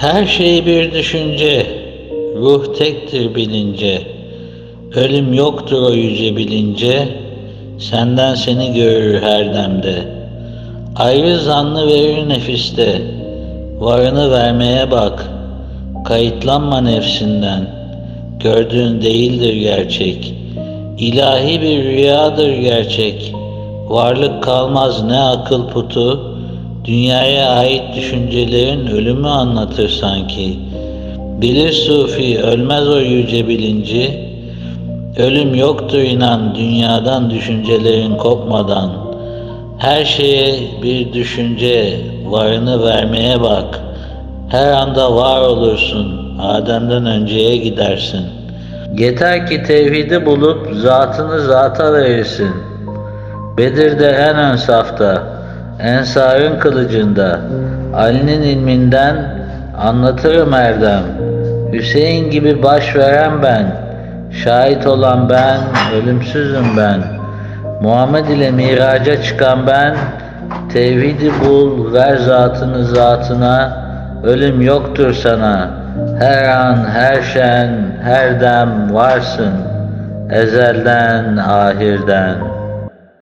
Her şey bir düşünce, ruh tektir bilince, ölüm yoktur o yüce bilince, senden seni görür her demde. Ayrı zannı verir nefiste, varını vermeye bak, kayıtlanma nefsinden, gördüğün değildir gerçek, ilahi bir rüyadır gerçek, varlık kalmaz ne akıl putu, dünyaya ait düşüncelerin ölümü anlatır sanki. Bilir sufi ölmez o yüce bilinci, ölüm yoktur inan dünyadan düşüncelerin kopmadan. Her şeye bir düşünce, varını vermeye bak. Her anda var olursun, Adem'den önceye gidersin. Yeter ki tevhidi bulup zatını zata verirsin. Bedir'de en ön safta, Ensar'ın kılıcında, Ali'nin ilminden anlatırım erdem. Hüseyin gibi baş veren ben, şahit olan ben, ölümsüzüm ben. Muhammed ile miraca çıkan ben, tevhidi bul, ver zatını zatına, ölüm yoktur sana. Her an, her şen, her dem varsın, ezelden, ahirden.''